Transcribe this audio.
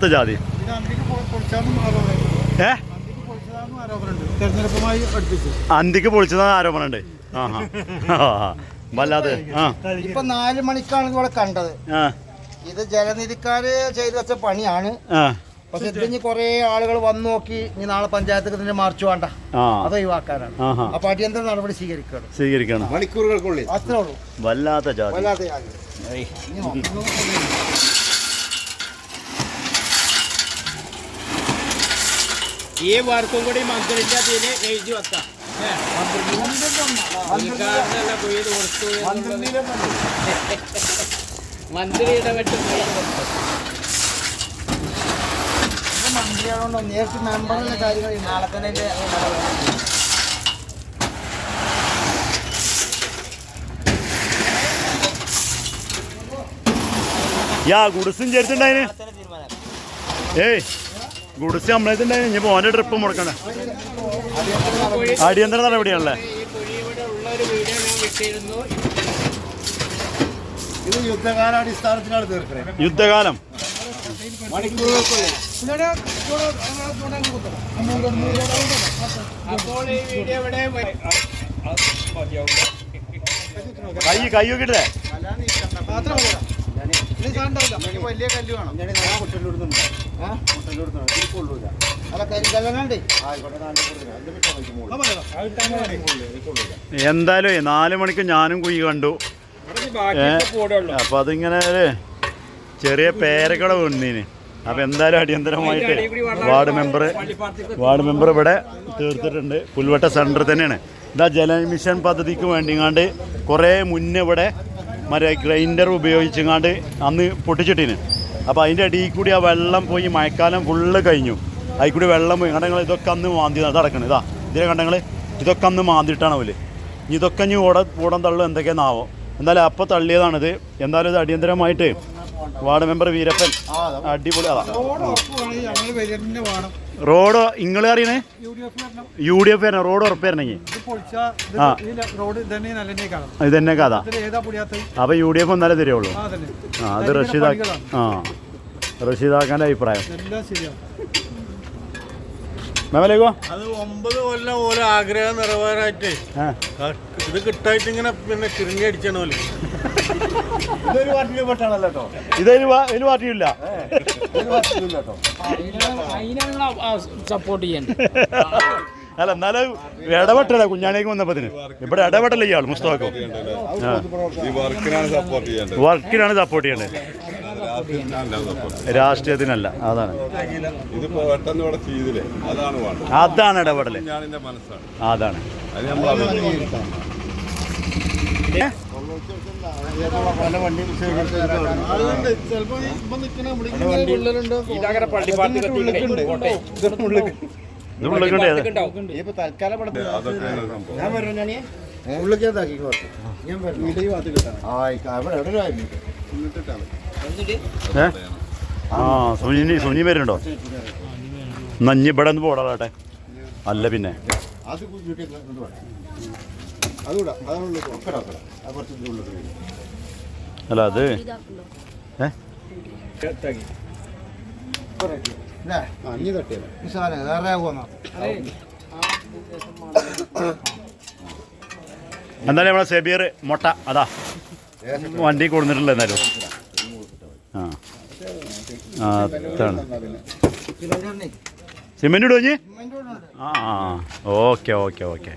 ഇത് ജാതി. ഏ? അന്തിക്ക് പൊളിച്ചതാണ് ആരോപണം ഉണ്ട്. വല്ലാതെ. ഇപ്പൊ നാല് മണിക്കാണ് ഇവിടെ കണ്ടത്. ഇത് ജലനിധിക്കാര് ചെയ്തു വെച്ച പണിയാണ്. പക്ഷെ ഇതിന് കുറെ ആളുകൾ വന്നു നോക്കി ഇനി നാളെ പഞ്ചായത്ത് ഇതിന്റെ മാർച്ച് വേണ്ട. അത് ഒഴിവാക്കാനാണ്. അപ്പൊ അടിയന്തര നടപടി സ്വീകരിക്കണം സ്വീകരിക്കണം. മണിക്കൂറുകൾക്കുള്ളിൽ. അത്രേ ഉള്ളൂ. വല്ലാത്ത ജാതി വല്ലാതെ ആകെ. ഇനി നോക്കണം. ഈ വർക്കും കൂടി മന്ത്രിന്റെ അതിൽ എഴുതി വെക്കാം. മന്ത്രി ഇടപെട്ട് മന്ത്രിയാണോ നേരിട്ട് മെമ്പറിന്റെ കാര്യങ്ങൾ നാളെ തന്നെ. യാ ഗുഡ്സും ചേർത്തുണ്ടായിന് ഏയ് ഗുഡ്സ് നമ്മളേതുണ്ടായിന് ഇനി മോന്റെ ട്രിപ്പ് മുടക്കണ്ട അടിയന്തര നടപടിയാണല്ലേ? ഇത് യുദ്ധകാലാടിസ്ഥാനത്തിലാണ് തീർക്കുന്നത് യുദ്ധകാലം. കൈ കൈ നോക്കിട്ടേ വലിയ കല്ല് വേണം. അല്ല? എന്തായാലും നാല് മണിക്ക് ഞാനും കുഴി കണ്ടു. അപ്പൊ അതിങ്ങനെ ഒരു ചെറിയ പേരക്കട വീണീന് അപ്പൊ എന്തായാലും അടിയന്തരമായിട്ട് വാർഡ് മെമ്പർ വാർഡ് മെമ്പർ ഇവിടെ തീർത്തിട്ടുണ്ട്. പുൽവട്ട സെന്റർ തന്നെയാണ്. ഇതാ ജലമിഷൻ പദ്ധതിക്ക് വേണ്ടിങ്ങാണ്ട് കുറേ മുന്നേ ഇവിടെ മറ്റേ ഗ്രൈൻഡർ ഉപയോഗിച്ചങ്ങാണ്ട് അന്ന് പൊട്ടിച്ചിട്ടിന്. അപ്പോൾ അതിന്റെ അടിയിൽ കൂടി ആ വെള്ളം പോയി മഴക്കാലം ഫുള്ള് കഴിഞ്ഞു. അതിൽ കൂടി വെള്ളം പോയി. കണ്ടങ്ങൾ ഇതൊക്കെ അന്ന് മാന്തി നടക്കണം. ഇതാ ഇതിലെ കണ്ടങ്ങൾ ഇതൊക്കെ അന്ന് മാന്തിയിട്ടാണ് അവൽ. ഇനി ഇതൊക്കെ ഇനി ഓട ഓടം തള്ളും എന്തൊക്കെയാണെന്നാവോ എന്തായാലും അപ്പോൾ തള്ളിയതാണിത്. എന്തായാലും ഇത് അടിയന്തരമായിട്ട് വാർഡ് മെമ്പർ വീരപ്പൻ അടിപൊളി അതാ. റോഡ് നിങ്ങൾ അറിയണേ? യു ഡി എഫ് വരണം റോഡ് ഉറപ്പ് വരണമെങ്കിൽ ഇത് ആ. തന്നെ ഇത് കഥ. അപ്പൊ യു ഡി എഫ് ഒന്നാലേ തരുള്ളൂ. ആ അത് റഷീദാ ആ. റഷീദാക്കാന്റെ അഭിപ്രായം. മേമലേക്കോ? അത് ഒമ്പത് കൊല്ലം ഓരോ ആഗ്രഹം നിറവേറായിട്ട് ഇത് കിട്ടായിട്ട് ഇങ്ങനെ പിന്നെ കിറങ്ങി അടിച്ചണ പോലെ ഇതൊരു പാർട്ടിയിൽ പെട്ടാണല്ലോ കേട്ടോ. ഇതൊരു ഒരു പാർട്ടിയില്ല സപ്പോർട്ട് ചെയ്യണ്ട അല്ല എന്നാലും ഇടപെട്ടല്ല കുഞ്ഞാണേക്ക് വന്നപ്പത്തിന്? ഇവിടെ ഇടപെട്ടല്ല ഇയാൾ മുസ്തഫോ ഈ വർക്കിനാണ് സപ്പോർട്ട് ചെയ്യേണ്ടത്. വർക്കിനാണ് സപ്പോർട്ട് ചെയ്യേണ്ടത്. രാഷ്ട്രീയത്തിനല്ല. അതാണ്. അതാണ് ഇടപെടൽ. ഞാൻ അതാണ്. ഞാൻ വരും ഉള്ളിലേക്ക് ഇതാക്കിക്കോട്ടെ ഞാൻ വരണം? വീട്ടിൽ ആ അവിടെ എവിടെ എന്നിട്ടിട്ടാണ് ഏ? ആ സുനി സുനി വരുന്നുണ്ടോ? നഞ്ഞ് ഇവിടെ ഒന്ന് പോടാട്ടെ അല്ല പിന്നെ. അല്ല അത് ഏ? എന്തായാലും നമ്മളെ സെബീർ മുട്ട അതാ. വണ്ടി കൊടുത്തിട്ടില്ല എന്തായാലും. ആ. ആ? ആ. Okay okay okay.